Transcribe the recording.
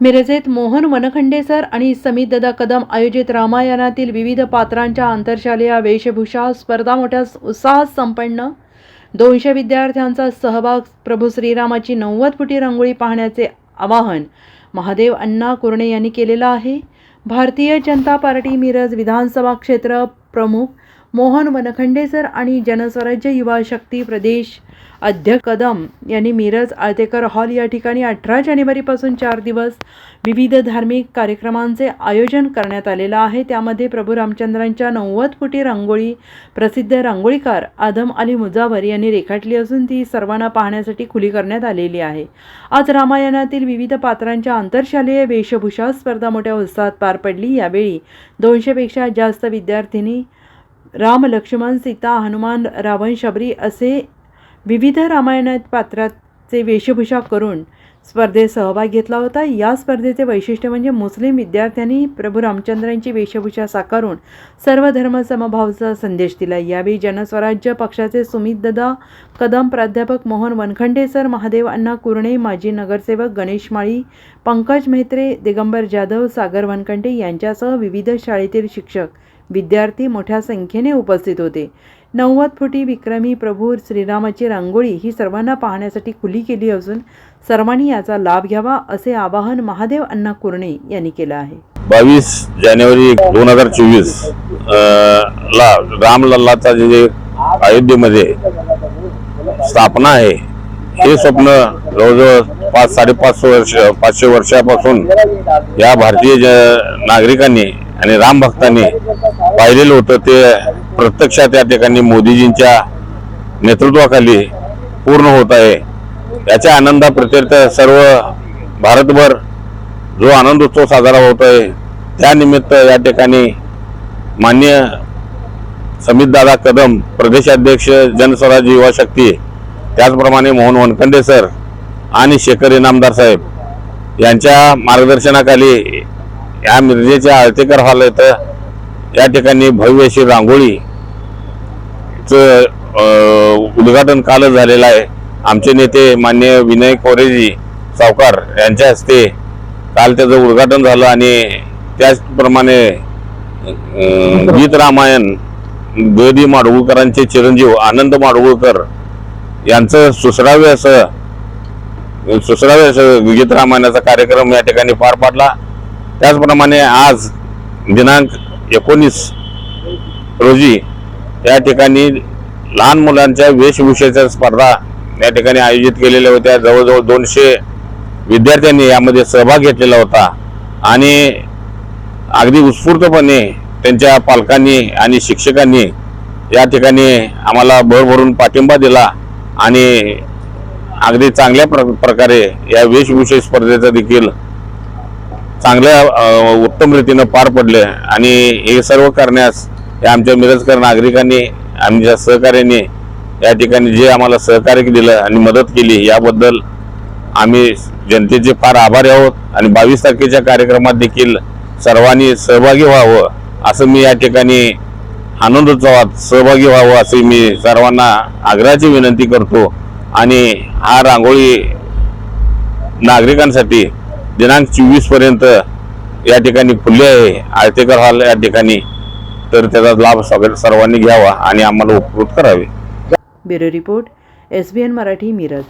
मिरजेत मोहन वनखंडेसर आणि समित ददा कदम आयोजित रामायणातील विविध पात्रांच्या आंतरशालेय वेशभूषा स्पर्धा मोठ्या उत्साहात संपन्न. दोनशे विद्यार्थ्यांचा सहभाग प्रभू श्रीरामाची नव्वद फुटी रांगोळी पाहण्याचे आवाहन महादेव अण्णा कुरणे यांनी केलेलं आहे. भारतीय जनता पार्टी मिरज विधानसभा क्षेत्र प्रमुख मोहन वनखंडेसर आणि जनस्वराज्य युवा शक्ती प्रदेश अध्यक्ष कदम यांनी मिरज आळतेकर हॉल या ठिकाणी अठरा जानेवारीपासून चार दिवस विविध धार्मिक कार्यक्रमांचे आयोजन करण्यात आलेलं आहे. त्यामध्ये प्रभू रामचंद्रांच्या नव्वद फुटी रांगोळी प्रसिद्ध रांगोळीकार आदम अली मुजावर यांनी रेखाटली असून ती सर्वांना पाहण्यासाठी खुली करण्यात आलेली आहे. आज रामायणातील विविध पात्रांच्या आंतरशालेय वेशभूषा स्पर्धा मोठ्या उत्साहात पार पडली. यावेळी दोनशेपेक्षा जास्त विद्यार्थिनी राम लक्ष्मण सीता हनुमान रावण शबरी असे विविध रामायणात पात्राचे वेशभूषा करून स्पर्धेत सहभाग घेतला होता. या स्पर्धेचे वैशिष्ट्य म्हणजे मुस्लिम विद्यार्थ्यांनी प्रभू रामचंद्रांची वेशभूषा साकारून सर्व धर्म समभावचा संदेश दिला. यावेळी जनस्वराज्य पक्षाचे सुमित ददा कदम प्राध्यापक मोहन वनखंडेसर महादेव अण्णा कुरणे माजी नगरसेवक गणेश माळी पंकज मेहत्रे दिगंबर जाधव सागर वनखंडे यांच्यासह विविध शाळेतील शिक्षक विद्यार्थी मोठ्या संख्येने उपस्थित होते. नव्वद फुटी विक्रमी प्रभू श्रीरामाची रांगोळी ही सर्वांना पाहण्यासाठी खुली केली असून सर्वांनी याचा लाभ घ्यावा असे आवाहन महादेव अण्णा कुरणे यांनी केलं आहे. बावीस जानेवारी दोन हजार चोवीस ला रामलल्लाचा जे अयोध्येमध्ये स्थापना आहे हे स्वप्न जवळजवळ पाच साडेपाच वर्ष पाचशे वर्षापासून या भारतीय ज नागरिकांनी आणि राम भक्तांनी पाहिलेलं होतं. ते प्रत्यक्षात या ठिकाणी मोदीजींच्या नेतृत्वाखाली पूर्ण होत आहे. याच्या आनंदाप्रत्यर्थ सर्व भारतभर जो आनंद उत्सव साजरा होत आहे त्यानिमित्त या ठिकाणी मान्य समितदादा कदम प्रदेशाध्यक्ष जनस्वराज्य युवा शक्ती त्याचप्रमाणे मोहन वनखंडे सर आणि शेखर इनामदार साहेब यांच्या मार्गदर्शनाखाली या मिरजेच्या आळतेकर हॉल इथं या ठिकाणी भव्य अशी रांगोळीचं उद्घाटन कालच झालेलं आहे. आमचे नेते मान्य विनय कोरेजी सावकार यांच्या हस्ते काल त्याचं उद्घाटन झालं आणि त्याचप्रमाणे गीत रामायण ग माडगुळकरांचे चिरंजीव आनंद माडगुळकर यांचं सुसरावे असं सुसरावे असं गीत रामायणाचा कार्यक्रम या ठिकाणी पार पाडला. त्याचप्रमाणे आज दिनांक एकोणीस रोजी या ठिकाणी लहान मुलांच्या वेशभूषेच्या स्पर्धा या ठिकाणी आयोजित केलेल्या होत्या. जवळजवळ दोनशे विद्यार्थ्यांनी यामध्ये सहभाग घेतलेला होता. आणि अगदी उत्स्फूर्तपणे त्यांच्या पालकांनी आणि शिक्षकांनी या ठिकाणी आम्हाला भरभरून पाठिंबा दिला. आणि अगदी चांगल्या प्र प्रकारे या वेशभूषा स्पर्धेचं देखील चांगल्या उत्तम रीतीनं पार पडले. आणि हे सर्व करण्यास या आमच्या मिरजकर नागरिकांनी आमच्या सहकार्याने या ठिकाणी जे आम्हाला सहकार्य दिलं आणि मदत केली याबद्दल आम्ही जनतेचे फार आभारी आहोत. आणि बावीस तारखेच्या कार्यक्रमात देखील सर्वांनी सहभागी व्हावं असं मी या ठिकाणी आनंदोत्सवात सहभागी व्हावं असे मी सर्वांना आग्रहाची विनंती करतो. आणि हा रांगोळी नागरिकांसाठी दिनांक चोवीसपर्यंत या ठिकाणी खुले आहे. आळतेकर हॉल या ठिकाणी. तर त्याचा लाभ सगळ्या सर्वांनी घ्यावा आणि आम्हाला उपकृत करावे. Bureau report S B N Marathi Miraj.